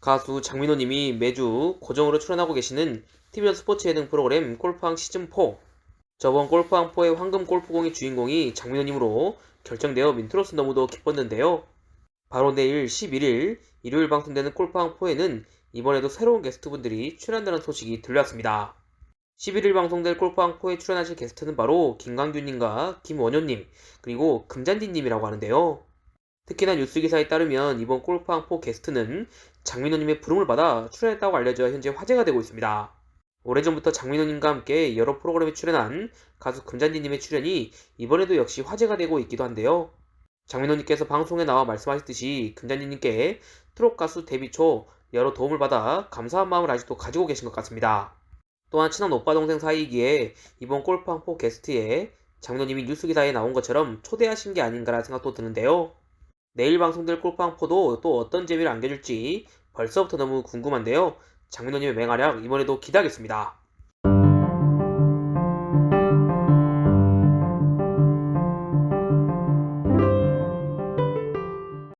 가수 장민호님이 매주 고정으로 출연하고 계시는 TVN 스포츠 예능 프로그램 골프왕 시즌4. 저번 골프왕4의 황금 골프공의 주인공이 장민호님으로 결정되어 민트로서 너무도 기뻤는데요. 바로 내일 11일 일요일 방송되는 골프왕4에는 이번에도 새로운 게스트분들이 출연한다는 소식이 들려왔습니다. 11일 방송될 골프왕4에 출연하실 게스트는 바로 김광규님과 김원효님, 그리고 금잔디님이라고 하는데요. 특히나 뉴스 기사에 따르면 이번 골프왕4 게스트는 장민호님의 부름을 받아 출연했다고 알려져 현재 화제가 되고 있습니다. 오래전부터 장민호님과 함께 여러 프로그램에 출연한 가수 금잔디님의 출연이 이번에도 역시 화제가 되고 있기도 한데요. 장민호님께서 방송에 나와 말씀하셨듯이 금잔디님께 트롯 가수 데뷔 초 여러 도움을 받아 감사한 마음을 아직도 가지고 계신 것 같습니다. 또한 친한 오빠 동생 사이이기에 이번 골프왕4 게스트에 장민호님이 뉴스 기사에 나온 것처럼 초대하신 게 아닌가라는 생각도 드는데요. 내일 방송될 골프왕4도 또 어떤 재미를 안겨줄지 벌써부터 너무 궁금한데요. 장민호님의 맹활약 이번에도 기대하겠습니다.